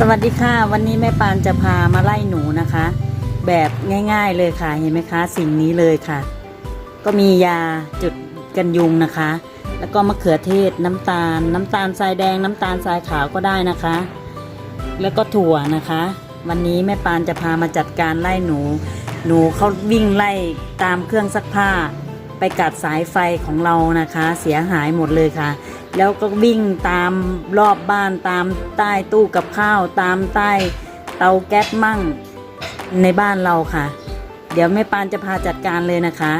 สวัสดีค่ะ วันนี้แม่ปานจะพามาไล่หนูนะคะ แบบง่ายๆเลยค่ะเห็นไหมคะ สิ่งนี้เลยค่ะ ก็มียาจุดกันยุงนะคะ แล้วก็มะเขือเทศน้ำตาล น้ำตาลทรายแดงน้ำตาลทรายขาวก็ได้นะคะ แล้วก็ถั่วนะคะ วันนี้แม่ปานจะพามาจัดการไล่หนู หนูเขาวิ่งไล่ตามเครื่องซักผ้า ไปกัดสายไฟของเรานะคะ เสียหายหมดเลยค่ะ แล้วก็วิ่งตามรอบบ้านตามใต้ตู้กับข้าว ตามใต้เตาแก๊สมั่งในบ้านเราค่ะ เดี๋ยวแม่ปานจะพาจัดการเลยนะคะ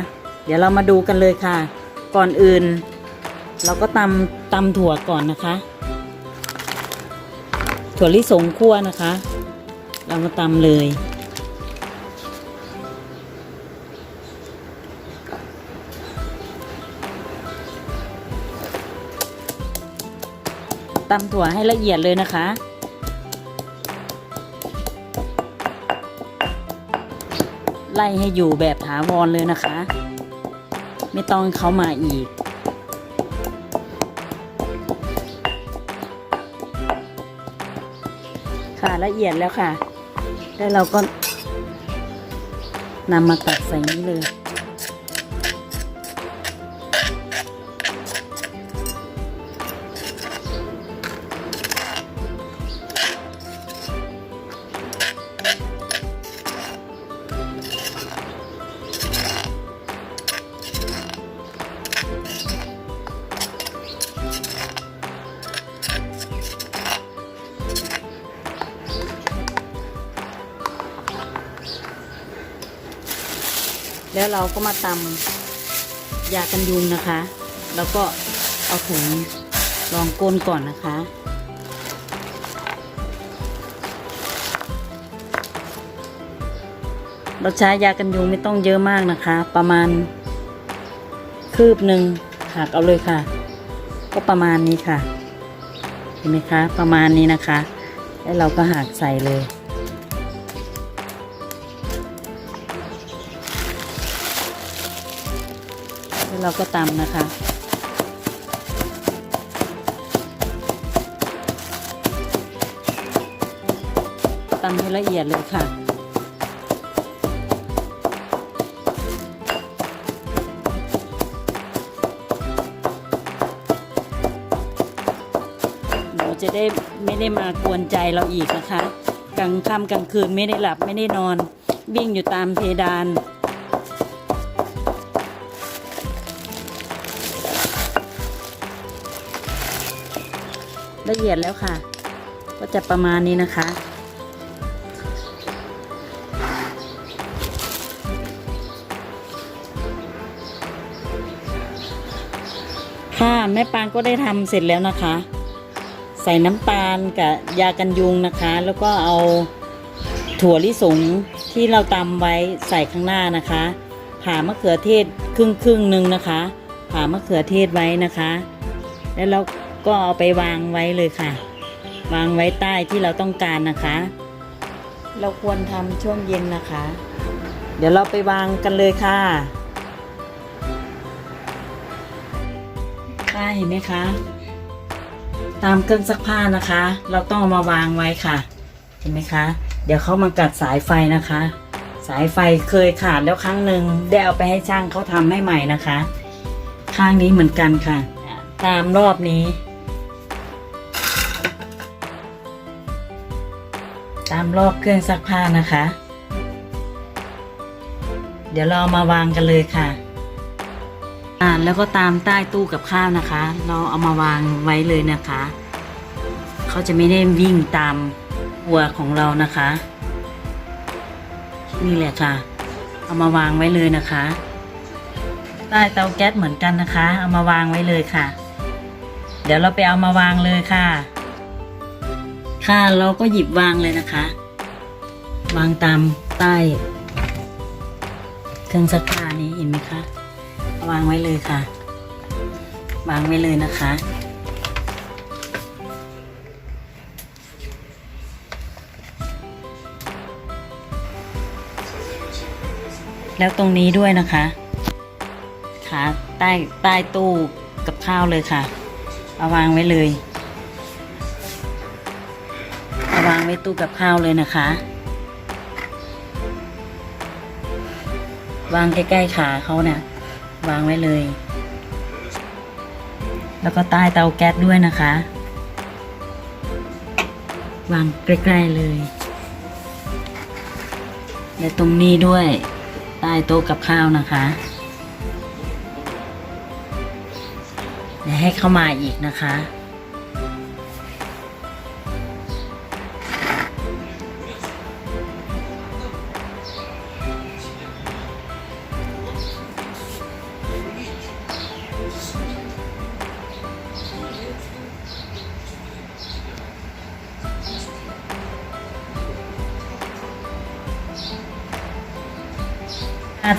เดี๋ยวเรามาดูกันเลยค่ะ ก่อนอื่น เราก็ตำตำถั่วก่อนนะคะ ถั่วลิสงคั่วนะคะ เรามาตำเลย ตำถั่วให้ละเอียดเลยนะคะ ไล่ให้อยู่แบบถาวรเลยนะคะ ไม่ต้องเขามาอีกค่ะละเอียดแล้วค่ะ แล้วเราก็นำมาตักใส่นี้เลย แล้วเราก็มาตำยากันยุงนะคะ แล้วก็เอาถุงรองก้นก่อนนะคะ เราใช้ยากันยุงไม่ต้องเยอะมากนะคะ ประมาณคืบหนึ่งหักเอาเลยค่ะ ก็ประมาณนี้ค่ะ เห็นไหมคะ ประมาณนี้นะคะ แล้วเราก็หักใส่เลย แล้วเราก็ตำนะคะ ตำให้ละเอียดเลยค่ะหนูจะได้ไม่ได้มากวนใจเราอีกนะคะ กลางค่ำกลางคืนไม่ได้หลับไม่ได้นอน วิ่งอยู่ตามเพดาน ละเอียดแล้วค่ะ ก็จะประมาณนี้นะคะ ค่ะแม่ปางก็ได้ทำเสร็จแล้วนะคะ ใส่น้ำตาลกับยากันยุงนะคะ แล้วก็เอาถั่วลิสงที่เราตำไว้ใส่ข้างหน้านะคะผ่ามะเขือเทศครึ่งครึ่งหนึ่งนะคะผ่ามะเขือเทศไว้นะคะ แล้วเรา ก็เอาไปวางไว้เลยค่ะ วางไว้ใต้ที่เราต้องการนะคะ เราควรทำช่วงเย็นนะคะ เดี๋ยวเราไปวางกันเลยค่ะค่ะเห็นไหมคะ ตามเครื่องซักผ้านะคะ เราต้องเอามาวางไว้ค่ะ เห็นไหมคะ เดี๋ยวเขามากัดสายไฟนะคะ สายไฟเคยขาดแล้วครั้งหนึ่งได้เอาไปให้ช่างเขาทำให้ใหม่นะคะ ข้างนี้เหมือนกันค่ะ ตามรอบนี้ ตามรอบเครื่องซักผ้านะคะ เดี๋ยวเรามาวางกันเลยค่ะอ่าแล้วก็ตามใต้ตู้กับข้าวนะคะ เราเอามาวางไว้เลยนะคะ เขาจะไม่ได้วิ่งตามหัวของเรานะคะ นี่แหละค่ะ เอามาวางไว้เลยนะคะ ใต้เตาแก๊สเหมือนกันนะคะ เอามาวางไว้เลยค่ะ เดี๋ยวเราไปเอามาวางเลยค่ะ ค่ะเราก็หยิบวางเลยนะคะ วางตามใต้เครื่องซักผ้านี้เห็นไหมคะ วางไว้เลยค่ะ วางไว้เลยนะคะ แล้วตรงนี้ด้วยนะคะขาใต้ใต้ตู้กับข้าวเลยค่ะ เอาวางไว้เลย วางไว้ตู้กับข้าวเลยนะคะ วางใกล้ๆขาเขาเนะี่ยวางไว้เลย แล้วก็ใต้เตาแก๊สด้วยนะคะ วางใกล้ๆเลย และตรงนี้ด้วย ใต้โต๊ะกับข้าวนะคะเดี๋ยให้เข้ามาอีกนะคะ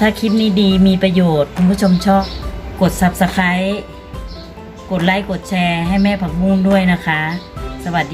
ถ้าคลิปนี้ดีมีประโยชน์ คุณผู้ชมชอบกด Subscribe กดไลค์ กดแชร์ให้แม่ผักบุ้งด้วยนะคะ สวัสดี